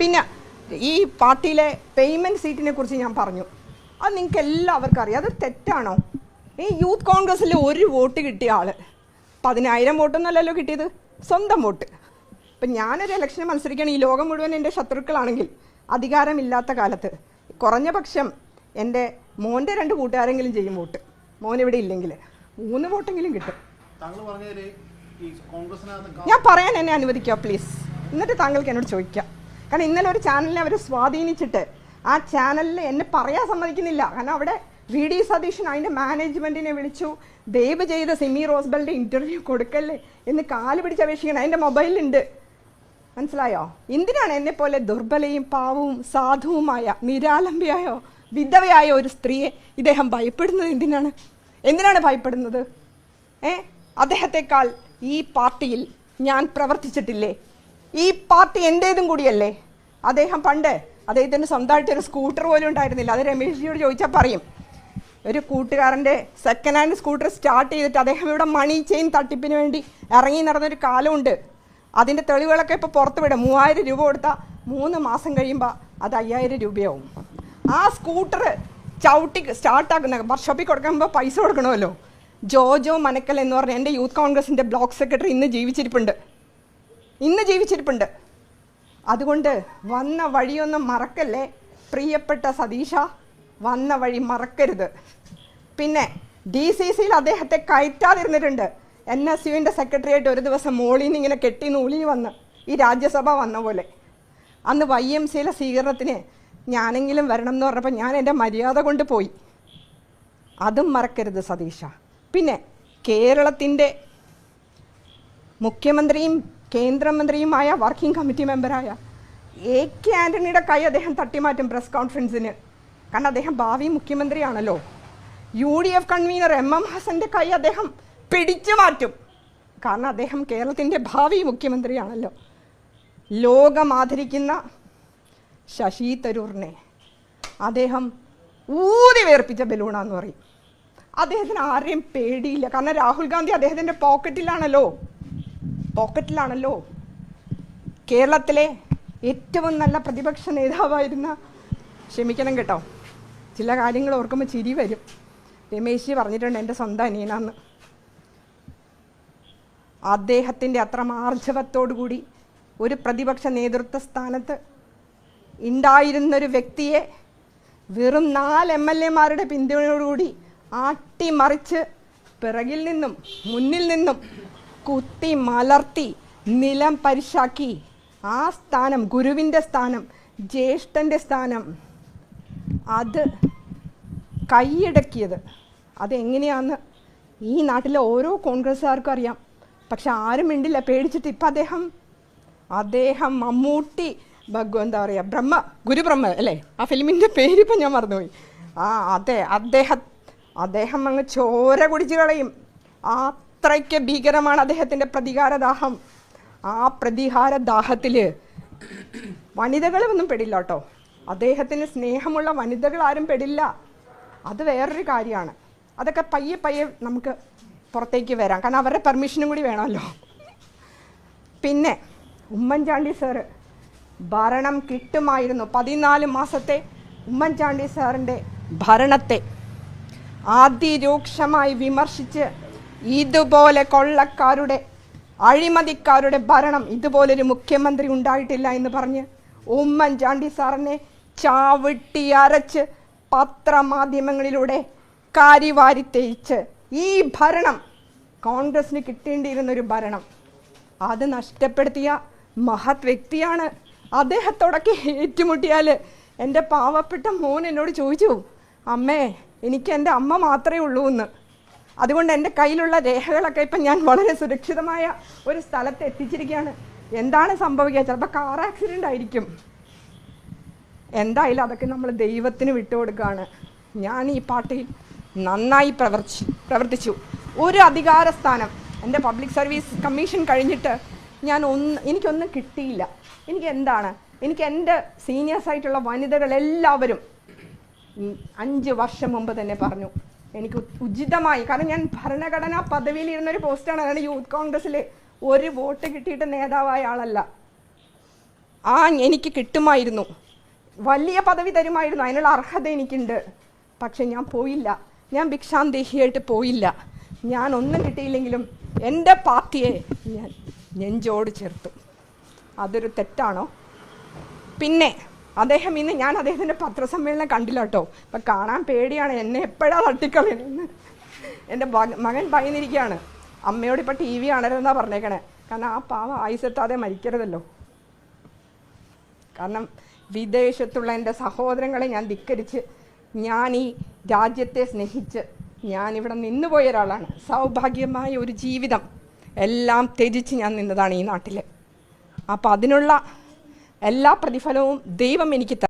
പിന്നെ ഈ പാർട്ടിയിലെ പേയ്മെന്റ് സീറ്റിനെ കുറിച്ച് ഞാൻ പറഞ്ഞു. അത് നിങ്ങൾക്ക് എല്ലാവർക്കും അറിയാം. അത് തെറ്റാണോ? ഈ യൂത്ത് കോൺഗ്രസ്സിൽ ഒരു വോട്ട് കിട്ടിയ ആൾ. പതിനായിരം വോട്ടൊന്നുമല്ലല്ലോ കിട്ടിയത്. സ്വന്തം വോട്ട്. ഇപ്പം ഞാനൊരു ഇലക്ഷന് മത്സരിക്കണം ഈ ലോകം മുഴുവൻ എന്റെ ശത്രുക്കളാണെങ്കിൽ അധികാരമില്ലാത്ത കാലത്ത് കുറഞ്ഞ പക്ഷം എന്റെ മോന്റെ രണ്ട് കൂട്ടുകാരെങ്കിലും ചെയ്യും വോട്ട്. മോൻ ഇവിടെ ഇല്ലെങ്കിൽ മൂന്ന് വോട്ടെങ്കിലും കിട്ടും. ഞാൻ പറയാൻ എന്നെ അനുവദിക്കുക പ്ലീസ് എന്നിട്ട് താങ്കൾക്ക് എന്നോട് ചോദിക്കാം. കാരണം ഇന്നലെ ഒരു ചാനലിനെ അവർ സ്വാധീനിച്ചിട്ട് ആ ചാനലിൽ എന്നെ പറയാൻ സമ്മതിക്കുന്നില്ല. കാരണം അവിടെ വി ഡി സതീശൻ അതിന്റെ മാനേജ്മെന്റിനെ വിളിച്ചു. ദയവ് ചെയ്ത് സിമി റോസ്ബലിന്റെ ഇന്റർവ്യൂ കൊടുക്കല്ലേ എന്ന് കാൽ പിടിച്ച് അപേക്ഷിക്കണം. അതിന്റെ മൊബൈലുണ്ട് മനസ്സിലായോ? എന്തിനാണ് എന്നെ പോലെ ദുർബലയും പാവവും സാധുവുമായ നിരാലംബിയായോ വിധവയായ ഒരു സ്ത്രീയെ ഇദ്ദേഹം ഭയപ്പെടുന്നത് എന്തിനാണ്? എന്തിനാണ് ഭയപ്പെടുന്നത്? ഏ? അദ്ദേഹത്തെക്കാൾ ഈ പാർട്ടിയിൽ ഞാൻ പ്രവർത്തിച്ചിട്ടില്ലേ? ഈ പാർട്ടി എന്റേതും കൂടിയല്ലേ? അദ്ദേഹം പണ്ട് അദ്ദേഹത്തിന് സ്വന്തമായിട്ട് ഒരു സ്കൂട്ടർ പോലും ഉണ്ടായിരുന്നില്ല. അത് രമേശ്ജിയോട് ചോദിച്ചാൽ പറയും. ഒരു കൂട്ടുകാരന്റെ സെക്കൻഡ് ഹാൻഡ് സ്കൂട്ടർ സ്റ്റാർട്ട് ചെയ്തിട്ട് അദ്ദേഹം ഇവിടെ മണി ചെയിൻ തട്ടിപ്പിന് വേണ്ടി ഇറങ്ങി നടന്നൊരു കാലമുണ്ട്. അതിന്റെ തെളിവുകളൊക്കെ ഇപ്പോൾ പുറത്ത് വിടും. മൂവായിരം രൂപ കൊടുത്താൽ മൂന്ന് മാസം കഴിയുമ്പോൾ അത് അയ്യായിരം രൂപയാവും. ആ സ്കൂട്ടർ ചവിട്ടി സ്റ്റാർട്ടാക്കുന്ന വർക്ക്ഷോപ്പിൽ കൊടുക്കുമ്പോൾ പൈസ കൊടുക്കണമല്ലോ. ജോജോ മനക്കൽ എന്ന് പറഞ്ഞ എന്റെ യൂത്ത് കോൺഗ്രസിന്റെ ബ്ലോക്ക് സെക്രട്ടറി ഇന്ന് ജീവിച്ചിരിപ്പുണ്ട്. ഇന്ന് ജീവിച്ചിരിപ്പുണ്ട്. അതുകൊണ്ട് വന്ന വഴിയൊന്നും മറക്കല്ലേ? പ്രിയപ്പെട്ട സതീഷ വന്ന വഴി മറക്കരുത്. പിന്നെ ഡി സി സിയിൽ അദ്ദേഹത്തെ കയറ്റാതിരുന്നിട്ടുണ്ട്. എൻ എസ് യുവിന്റെ സെക്രട്ടറിയായിട്ട് ഒരു ദിവസം മോളിൽ നിന്ന് ഇങ്ങനെ കെട്ടി നൂലി വന്ന് ഈ രാജ്യസഭ വന്ന പോലെ. അന്ന് വൈ എം സിയിലെ സ്വീകരണത്തിന് ഞാനെങ്കിലും വരണം എന്ന് പറഞ്ഞപ്പോൾ ഞാൻ എന്റെ മര്യാദ കൊണ്ട് പോയി. അതും മറക്കരുത് സതീഷ. പിന്നെ കേരളത്തിന്റെ മുഖ്യമന്ത്രിയും കേന്ദ്രമന്ത്രിയുമായ വർക്കിംഗ് കമ്മിറ്റി മെമ്പറായ എ കെ ആന്റണിയുടെ കൈ അദ്ദേഹം തട്ടിമാറ്റും പ്രസ് കോൺഫറൻസിന്. കാരണം അദ്ദേഹം ഭാവി മുഖ്യമന്ത്രിയാണല്ലോ. U D F convener M M ഹസന്റെ കൈ അദ്ദേഹം പിടിച്ചു മാറ്റും. കാരണം അദ്ദേഹം കേരളത്തിന്റെ ഭാവി മുഖ്യമന്ത്രിയാണല്ലോ. ലോകം ആദരിക്കുന്ന ശശി തരൂറിനെ അദ്ദേഹം ഊതി വേർപ്പിച്ച ബലൂണാന്ന് പറയും. അദ്ദേഹത്തിന് ആരെയും പേടിയില്ല. കാരണം രാഹുൽ ഗാന്ധി അദ്ദേഹത്തിന്റെ പോക്കറ്റിലാണല്ലോ. പോക്കറ്റിലാണല്ലോ. കേരളത്തിലെ ഏറ്റവും നല്ല പ്രതിപക്ഷ നേതാവായിരുന്ന ക്ഷമിക്കണം കേട്ടോ ചില കാര്യങ്ങൾ ഓർക്കുമ്പോൾ ചിരി വരും. രമേശ് പറഞ്ഞിട്ടുണ്ട് എന്റെ സ്വന്തം അനിയനാന്ന്. അദ്ദേഹത്തിന്റെ അത്ര മാർജവത്തോടു കൂടി ഒരു പ്രതിപക്ഷ നേതൃത്വ സ്ഥാനത്ത് ഉണ്ടായിരുന്നൊരു വ്യക്തിയെ വെറും നാല് എം എൽ എമാരുടെ പിന്തുണയോടുകൂടി ആട്ടിമറിച്ച് പിറകിൽ നിന്നും മുന്നിൽ നിന്നും കുത്തി മലർത്തി നിലം പരിശാക്കി. ആ സ്ഥാനം ഗുരുവിന്റെ സ്ഥാനം ജ്യേഷ്ഠന്റെ സ്ഥാനം. അത് കൈയടക്കിയത്. അതെങ്ങനെയാന്ന് ഈ നാട്ടിലെ ഓരോ കോൺഗ്രസ്സുകാർക്കും അറിയാം. പക്ഷെ ആരും മിണ്ടില്ല പേടിച്ചിട്ട് ഇപ്പം അദ്ദേഹം അദ്ദേഹം മമ്മൂട്ടി ഭഗവ എന്താ പറയുക ബ്രഹ്മ ഗുരുബ്രഹ്മ അല്ലേ? ആ ഫിലിമിന്റെ പേരിപ്പം ഞാൻ മറന്നുപോയി. ആ അതെ അദ്ദേഹം അദ്ദേഹം അങ്ങ് ചോര കുടിച്ച് കളയും. അത്രയ്ക്ക് ഭീകരമാണ് അദ്ദേഹത്തിന്റെ പ്രതികാരദാഹം. ആ പ്രതികാരദാഹത്തിൽ വനിതകളൊന്നും പെടില്ല കേട്ടോ അദ്ദേഹത്തിന് സ്നേഹമുള്ള വനിതകൾ ആരും പെടില്ല. അത് വേറൊരു കാര്യമാണ്. അതൊക്കെ പയ്യെ പയ്യെ നമുക്ക് പുറത്തേക്ക് വരാം. കാരണം അവരുടെ പെർമിഷനും കൂടി വേണമല്ലോ. പിന്നെ ഉമ്മൻചാണ്ടി സാറ് ഭരണം കിട്ടുമായിരുന്നു. പതിനാല് മാസത്തെ ഉമ്മൻചാണ്ടി സാറിന്റെ ഭരണത്തെ അതിരൂക്ഷമായി വിമർശിച്ച് ഇതുപോലെ കൊള്ളക്കാരുടെ അഴിമതിക്കാരുടെ ഭരണം ഇതുപോലൊരു മുഖ്യമന്ത്രി ഉണ്ടായിട്ടില്ല എന്ന് പറഞ്ഞ് ഉമ്മൻചാണ്ടി സാറിനെ ചാവിട്ടി അരച്ച് പത്രമാധ്യമങ്ങളിലൂടെ കാരിവാരി തേച്ച് ഈ ഭരണം കോൺഗ്രസിന് കിട്ടേണ്ടിയിരുന്നൊരു ഭരണം അത് നഷ്ടപ്പെടുത്തിയ മഹത് വ്യക്തിയാണ്. അദ്ദേഹത്തോടൊക്കെ ഏറ്റുമുട്ടിയാൽ എന്റെ പാവപ്പെട്ട മോൻ എന്നോട് ചോദിച്ചു അമ്മേ എനിക്ക് എന്റെ അമ്മ മാത്രമേ ഉള്ളൂ എന്ന് അതുകൊണ്ട് എന്റെ കയ്യിലുള്ള രേഖകളൊക്കെ ഇപ്പം ഞാൻ വളരെ സുരക്ഷിതമായ ഒരു സ്ഥലത്ത് എത്തിച്ചിരിക്കുകയാണ്. എന്താണ് സംഭവിക്കുക? ചിലപ്പോൾ കാർ ആക്സിഡന്റ് ആയിരിക്കും. എന്തായാലും അതൊക്കെ നമ്മൾ ദൈവത്തിന് വിട്ടുകൊടുക്കുകയാണ് ഞാൻ ഈ പാർട്ടിയിൽ നന്നായി പ്രവർത്തി പ്രവർത്തിച്ചു. ഒരു അധികാര സ്ഥാനം. എന്റെ പബ്ലിക് സർവീസ് കമ്മീഷൻ കഴിഞ്ഞിട്ട് ഞാൻ ഒന്ന് എനിക്കൊന്നും കിട്ടിയില്ല. എനിക്ക് എന്താണ്? എനിക്ക് എന്റെ സീനിയേഴ്സായിട്ടുള്ള വനിതകളെല്ലാവരും അഞ്ച് വർഷം മുമ്പ് തന്നെ പറഞ്ഞു. എനിക്ക് ഉചിതമായി. കാരണം ഞാൻ ഭരണഘടനാ പദവിയിൽ ഇരുന്ന ഒരു പോസ്റ്റാണ്. അതാണ് യൂത്ത് കോൺഗ്രസ്സിൽ ഒരു വോട്ട് കിട്ടിയിട്ട് നേതാവായ ആളല്ല. ആ എനിക്ക് കിട്ടുമായിരുന്നു. വലിയ പദവി തരുമായിരുന്നു. അതിനുള്ള അർഹത എനിക്കുണ്ട്. പക്ഷെ ഞാൻ പോയില്ല. ഞാൻ ഭിക്ഷാന്തേഹിയായിട്ട് പോയില്ല. ഞാൻ ഒന്നും കിട്ടിയില്ലെങ്കിലും എന്റെ പാർട്ടിയെ ഞാൻ നെഞ്ചോട് ചേർത്തു. അതൊരു തെറ്റാണോ? പിന്നെ അദ്ദേഹം ഇന്ന് ഞാൻ അദ്ദേഹത്തിന്റെ പത്രസമ്മേളനം കണ്ടില്ല കേട്ടോ. അപ്പം കാണാൻ പേടിയാണ്. എന്നെ എപ്പോഴാണ് തട്ടിക്കളയുന്നത് എന്റെ മകൻ ഭയന്നിരിക്കുകയാണ്. അമ്മയോട് ഇപ്പം ടി വി കാണരുതെന്നാണ് പറഞ്ഞേക്കണേ. കാരണം ആ പാവ ആയുസെത്താതെ മരിക്കരുതല്ലോ. കാരണം വിദേശത്തുള്ള എന്റെ സഹോദരങ്ങളെ ഞാൻ ധിക്കരിച്ച് ഞാൻ ഈ രാജ്യത്തെ സ്നേഹിച്ച് ഞാനിവിടെ നിന്നുപോയ ഒരാളാണ്. സൗഭാഗ്യമായ ഒരു ജീവിതം എല്ലാം ത്യജിച്ച് ഞാൻ നിന്നതാണ് ഈ നാട്ടിൽ അപ്പോൾ അതിനുള്ള എല്ലാ പ്രതിഫലവും ദൈവം എനിക്ക് ത-